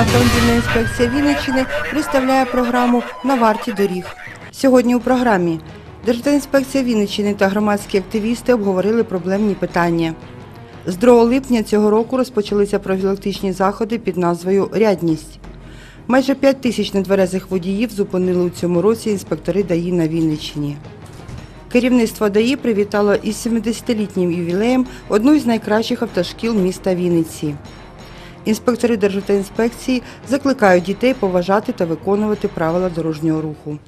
Державна автомобільна інспекція Вінниччини представляє програму На варті доріг. Сьогодні у програмі Державтоінспекція Вінниччини та громадські активісти обговорили проблемні питання. З 2 липня цього року розпочалися профілактичні заходи під назвою Рядність. Майже 5 тисяч нетверезих водіїв зупинили у цьому році інспектори ДАІ на Вінниччині. Керівництво ДАІ привітало із 70-літнім ювілеєм одну із найкращих автошкіл міста Вінниці. Інспектори Державтоінспекції закликають дітей поважати та виконувати правила дорожнього руху.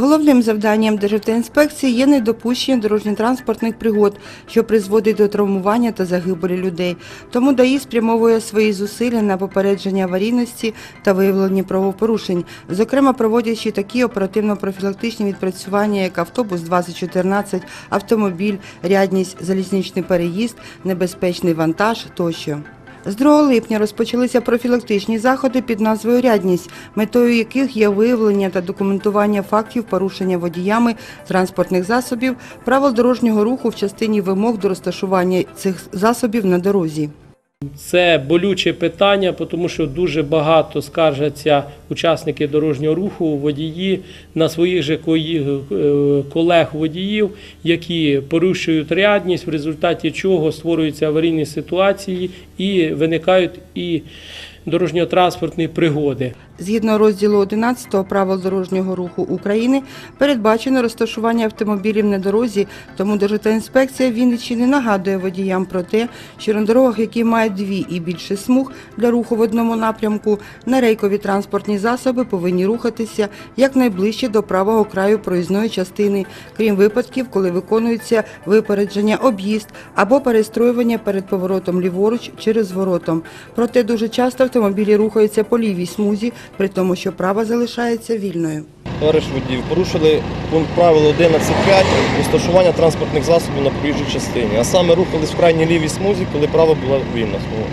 Головним завданням Державтоінспекції є недопущення дорожньо-транспортних пригод, що призводить до травмування та загибелі людей. Тому ДАІ спрямовує свої зусилля на попередження аварійності та виявлення правопорушень, зокрема проводячи такі оперативно-профілактичні відпрацювання, як автобус 2014, автомобіль, рядність, залізничний переїзд, небезпечний вантаж тощо. З 2 липня розпочалися профілактичні заходи під назвою Рядність, метою яких є виявлення та документування фактів порушення водіями транспортних засобів, правил дорожнього руху в частині вимог до розташування цих засобів на дорозі. Це болюче питання, тому що дуже багато скаржаться учасники дорожнього руху, водії на своїх же е, колег-водіїв, які порушують рядність, в результаті чого створюються аварійні ситуації і виникають і дорожньо-транспортні пригоди. Згідно розділу 11 правил дорожнього руху України передбачено розташування автомобілів на дорозі, тому Державтоінспекція Вінниччини нагадує водіям про те, що на дорогах, які мають дві і більше смуг для руху в одному напрямку, нерейкові транспортні засоби повинні рухатися якнайближче до правого краю проїзної частини, крім випадків, коли виконується випередження, об'їзд або перестроювання перед поворотом ліворуч чи розворотом. Проте дуже часто автомобілі рухаються по лівій смузі, при тому, що права залишається вільною. Товариш водій, порушили пункт правил 11.5 розташування транспортних засобів на проїжджій частині, а саме рухались в крайній лівій смузі, коли права була вільна смуга.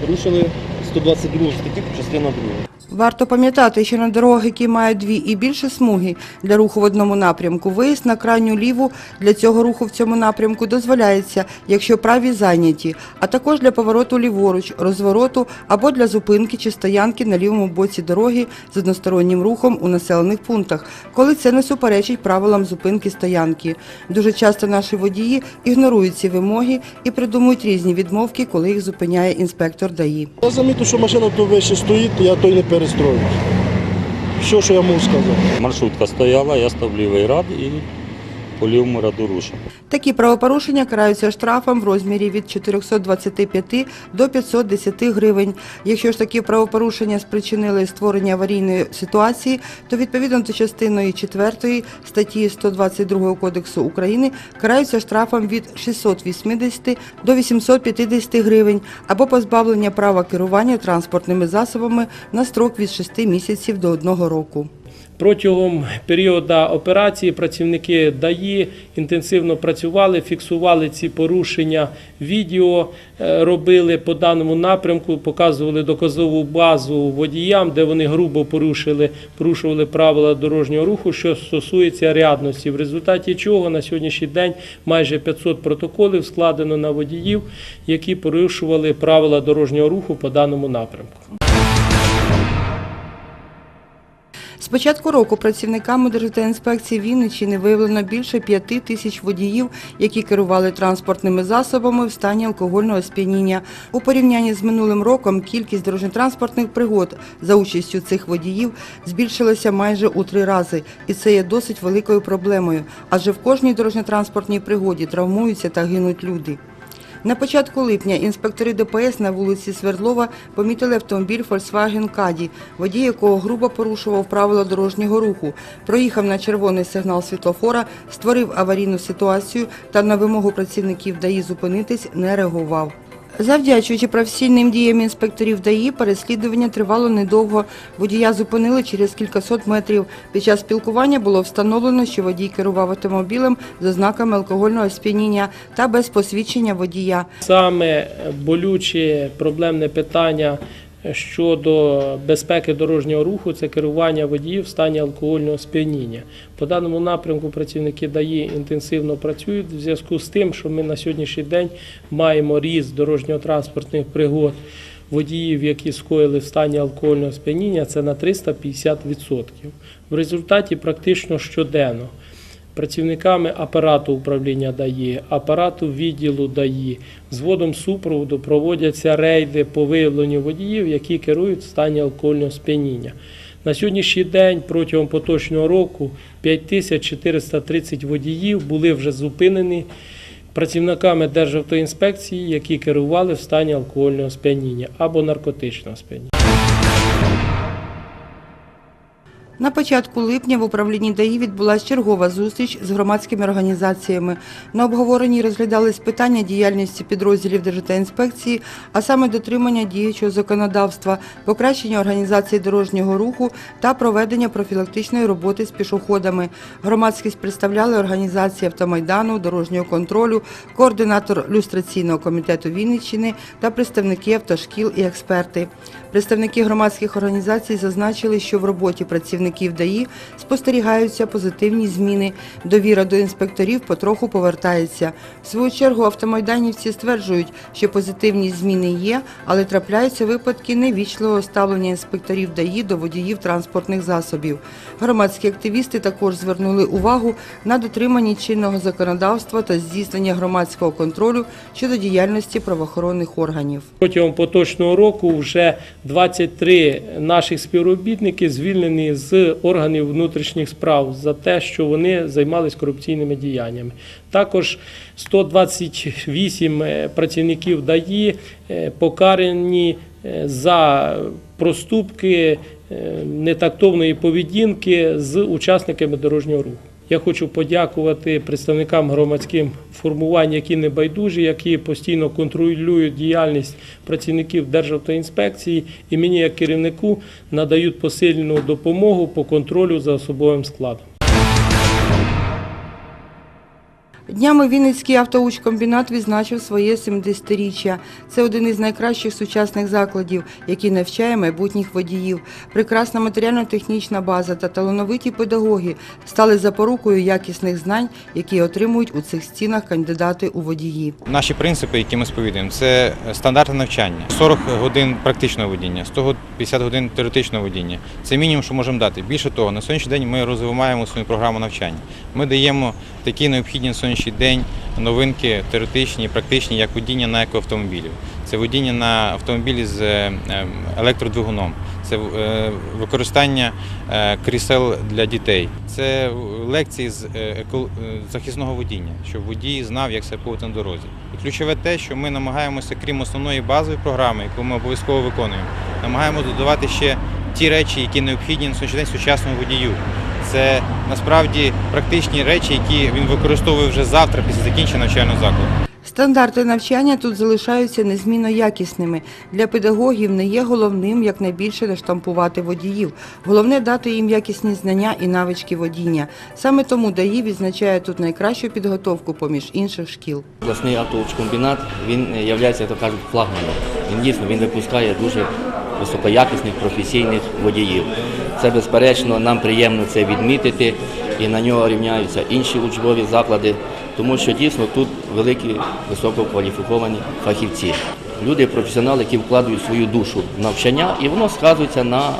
Порушили 122 статтю, частина 2. Варто пам'ятати, що на дорогах, які мають дві і більше смуги для руху в одному напрямку, виїзд на крайню ліву для цього руху в цьому напрямку дозволяється, якщо праві зайняті, а також для повороту ліворуч, розвороту або для зупинки чи стоянки на лівому боці дороги з одностороннім рухом у населених пунктах, коли це не суперечить правилам зупинки стоянки. Дуже часто наші водії ігнорують ці вимоги і придумують різні відмовки, коли їх зупиняє інспектор ДАІ. Я замітив, що машина то вище стоїть, то я той не перестроюсь. Все, що я можу сказати. Маршрутка стояла, я став лівий рад і по лівому ряду. Такі правопорушення караються штрафом в розмірі від 425 до 510 гривень. Якщо ж такі правопорушення спричинили створення аварійної ситуації, то відповідно до частиної 4 статті 122 Кодексу України караються штрафом від 680 до 850 гривень або позбавлення права керування транспортними засобами на строк від 6 місяців до 1 року. Протягом періоду операції працівники ДАІ інтенсивно працювали, фіксували ці порушення, відео е, робили по даному напрямку, показували доказову базу водіям, де вони грубо порушили, порушували правила дорожнього руху, що стосується рядності. В результаті чого на сьогоднішній день майже 500 протоколів складено на водіїв, які порушували правила дорожнього руху по даному напрямку. З початку року працівниками Державтоінспекції Вінниччини виявлено більше п'яти тисяч водіїв, які керували транспортними засобами в стані алкогольного сп'яніння. У порівнянні з минулим роком кількість дорожньо-транспортних пригод за участю цих водіїв збільшилася майже у три рази, і це є досить великою проблемою, адже в кожній дорожньо-транспортній пригоді травмуються та гинуть люди. На початку липня інспектори ДПС на вулиці Свердлова помітили автомобіль Volkswagen Caddy, водій якого грубо порушував правила дорожнього руху, проїхав на червоний сигнал світлофора, створив аварійну ситуацію та на вимогу працівників ДАІ зупинитись не реагував. Завдячуючи професійним діям інспекторів ДАІ, переслідування тривало недовго. Водія зупинили через кількасот метрів. Під час спілкування було встановлено, що водій керував автомобілем з ознаками алкогольного сп'яніння та без посвідчення водія. Саме болюче проблемне питання щодо безпеки дорожнього руху це керування водіїв в стані алкогольного сп'яніння. По даному напрямку працівники ДАІ інтенсивно працюють в зв'язку з тим, що ми на сьогоднішній день маємо ріст дорожньо-транспортних пригод водіїв, які скоїли в стані алкогольного сп'яніння, це на 350%. В результаті практично щоденно працівниками апарату управління ДАІ, апарату відділу ДАІ, зводом супроводу проводяться рейди по виявленню водіїв, які керують в стані алкогольного сп'яніння. На сьогоднішній день протягом поточного року 5430 водіїв були вже зупинені працівниками Державтоінспекції, які керували в стані алкогольного сп'яніння або наркотичного сп'яніння. На початку липня в управлінні ДАІ відбулася чергова зустріч з громадськими організаціями. На обговоренні розглядались питання діяльності підрозділів Державтоінспекції, а саме дотримання діючого законодавства, покращення організації дорожнього руху та проведення профілактичної роботи з пішоходами. Громадськість представляли організації автомайдану, дорожнього контролю, координатор люстраційного комітету Вінниччини та представники автошкіл і експерти. Представники громадських організацій зазначили, що в роботі працівників ДАІ спостерігаються позитивні зміни. Довіра до інспекторів потроху повертається. В свою чергу автомайданівці стверджують, що позитивні зміни є, але трапляються випадки невічливого ставлення інспекторів ДАІ до водіїв транспортних засобів. Громадські активісти також звернули увагу на дотримання чинного законодавства та здійснення громадського контролю щодо діяльності правоохоронних органів. Протягом поточного року вже 23 наших співробітники звільнені з органів внутрішніх справ за те, що вони займалися корупційними діяннями. Також 128 е, працівників ДАІ е, покарані е, за проступки нетактовної поведінки з учасниками дорожнього руху. Я хочу подякувати представникам громадським формувань, які не байдужі, які постійно контролюють діяльність працівників Державтоінспекції і мені, як керівнику, надають посильну допомогу по контролю за особовим складом. Днями Вінницький автоучкомбінат відзначив своє 70-річчя. Це один із найкращих сучасних закладів, який навчає майбутніх водіїв. Прекрасна матеріально-технічна база та талановиті педагоги стали запорукою якісних знань, які отримують у цих стінах кандидати у водії. Наші принципи, які ми сповідуємо, це стандарти навчання. 40 годин практичного водіння, 150 годин теоретичного водіння. Це мінімум, що можемо дати. Більше того, на сьогоднішній день ми розвиваємо свою програму навчання. Ми даємо такі необхідні на сьогоднішній день новинки теоретичні, практичні, як водіння на екоавтомобілів. Це водіння на автомобілі з е, е, електродвигуном. Це е, використання е, крісел для дітей. Це лекції з захисного водіння, щоб водій знав, як себе поводити на дорозі. І ключове те, що ми намагаємося, крім основної базової програми, яку ми обов'язково виконуємо, намагаємося додавати ще ті речі, які необхідні на сьогоднішній день сучасному водію. Це насправді практичні речі, які він використовує вже завтра після закінчення навчального закладу. Стандарти навчання тут залишаються незмінно якісними. Для педагогів не є головним якнайбільше наштампувати водіїв. Головне дати їм якісні знання і навички водіння. Саме тому ДАІ відзначає тут найкращу підготовку поміж інших шкіл. Обласний автоучкомбінат, він є, як то кажуть, флагманом. Він дійсно він випускає дуже високоякісних професійних водіїв. Це безперечно, нам приємно це відмітити, і на нього рівняються інші учбові заклади, тому що дійсно тут великі висококваліфіковані фахівці. Люди, професіонали, які вкладають свою душу в навчання, і воно сказується на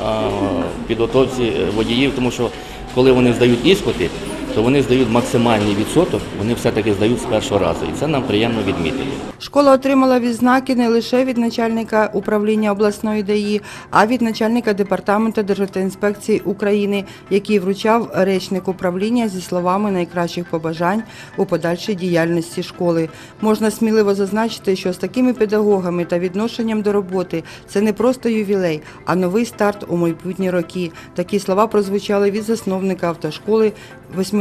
підготовці водіїв, тому що коли вони здають іспити, то вони здають максимальний відсоток, вони все-таки здають з першого разу. І це нам приємно відмітити. Школа отримала відзнаки не лише від начальника управління обласної ДАІ, а від начальника департаменту Державтоінспекції України, який вручав речник управління зі словами найкращих побажань у подальшій діяльності школи. Можна сміливо зазначити, що з такими педагогами та відношенням до роботи це не просто ювілей, а новий старт у майбутні роки. Такі слова прозвучали від засновника автошколи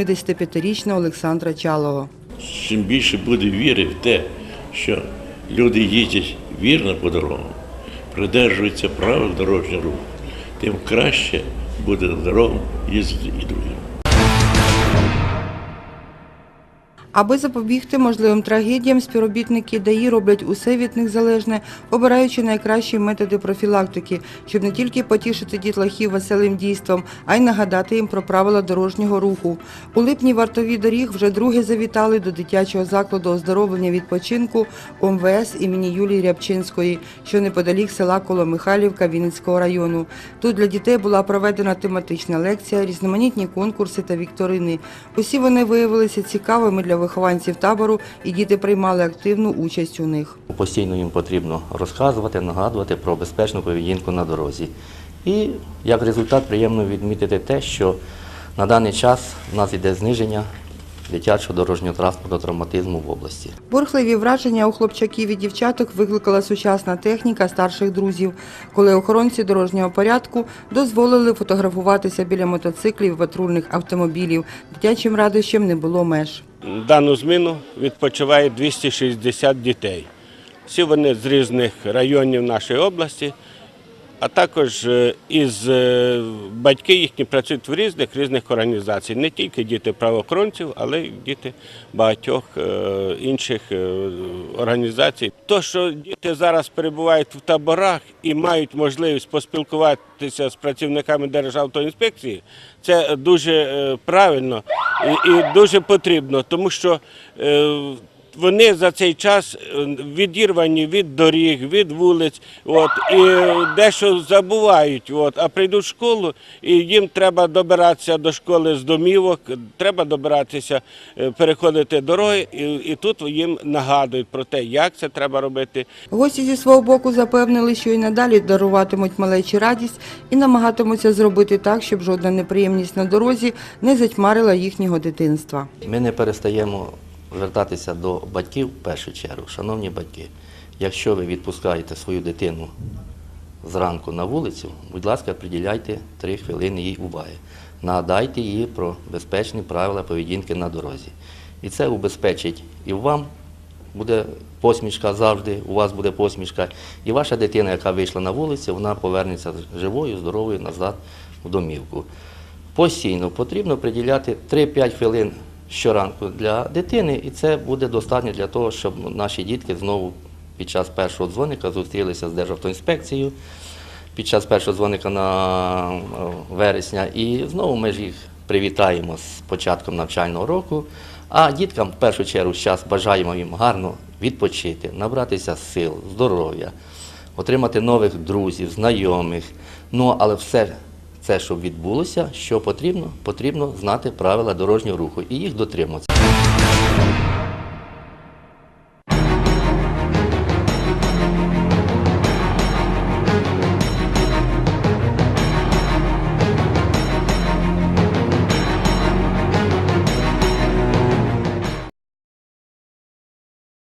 85-річного Олександра Чалого. чим більше буде віри в те, що люди їздять вірно по дорогам, придержуються правил дорожнього руху, тим краще буде дорогам їздити і другим. Аби запобігти можливим трагедіям, співробітники ДАІ роблять усе від них залежне, обираючи найкращі методи профілактики, щоб не тільки потішити дітлахів веселим дійством, а й нагадати їм про правила дорожнього руху. У липні вартові доріг вже друге завітали до дитячого закладу оздоровлення відпочинку ОМВС імені Юлії Рябчинської, що неподалік села Коломихайлівка Вінницького району. Тут для дітей була проведена тематична лекція, різноманітні конкурси та вікторини. Усі вони виявилися цікавими для вихованців табору, і діти приймали активну участь у них. Постійно їм потрібно розказувати, нагадувати про безпечну поведінку на дорозі. І як результат приємно відмітити те, що на даний час в нас йде зниження дитячого дорожнього транспорту травматизму в області. Бурхливі враження у хлопчаків і дівчаток викликала сучасна техніка старших друзів, коли охоронці дорожнього порядку дозволили фотографуватися біля мотоциклів і патрульних автомобілів. Дитячим радощам не було меж. Дану зміну відпочиває 260 дітей. Всі вони з різних районів нашої області, а також е, із е, батьки їхні працюють в різних різних організаціях. Не тільки діти правоохоронців, але й діти багатьох е, інших організацій. То, що діти зараз перебувають в таборах і мають можливість поспілкуватися з працівниками Державтоінспекції, це дуже правильно і, дуже потрібно, тому що вони за цей час е, відірвані від доріг, від вулиць, от, і дещо забувають. От, а прийдуть в школу, і їм треба добиратися до школи з домівок, треба добиратися, е, переходити дороги, і, і тут їм нагадують про те, як це треба робити, Гості зі свого боку запевнили, що і надалі даруватимуть малечі радість і намагатимуться зробити так, щоб жодна неприємність на дорозі не затьмарила їхнього дитинства. Ми не перестаємо звертатися до батьків в першу чергу. Шановні батьки, якщо ви відпускаєте свою дитину зранку на вулицю, будь ласка, приділяйте три хвилини їй уваги. Нагадайте їй про безпечні правила поведінки на дорозі. І це убезпечить і вам буде посмішка завжди, у вас буде посмішка. І ваша дитина, яка вийшла на вулицю, вона повернеться живою, здоровою назад в домівку. Постійно потрібно приділяти 3-5 хвилин щоранку для дитини, і це буде достатньо для того, щоб наші дітки знову під час першого дзвоника зустрілися з Державтоінспекцією під час першого дзвоника на е, вересня. І знову ми ж їх привітаємо з початком навчального року. А діткам в першу чергу зараз бажаємо їм гарно відпочити, набратися сил, здоров'я, отримати нових друзів, знайомих. Ну, але все це, щоб відбулося, що потрібно, потрібно знати правила дорожнього руху і їх дотримуватися.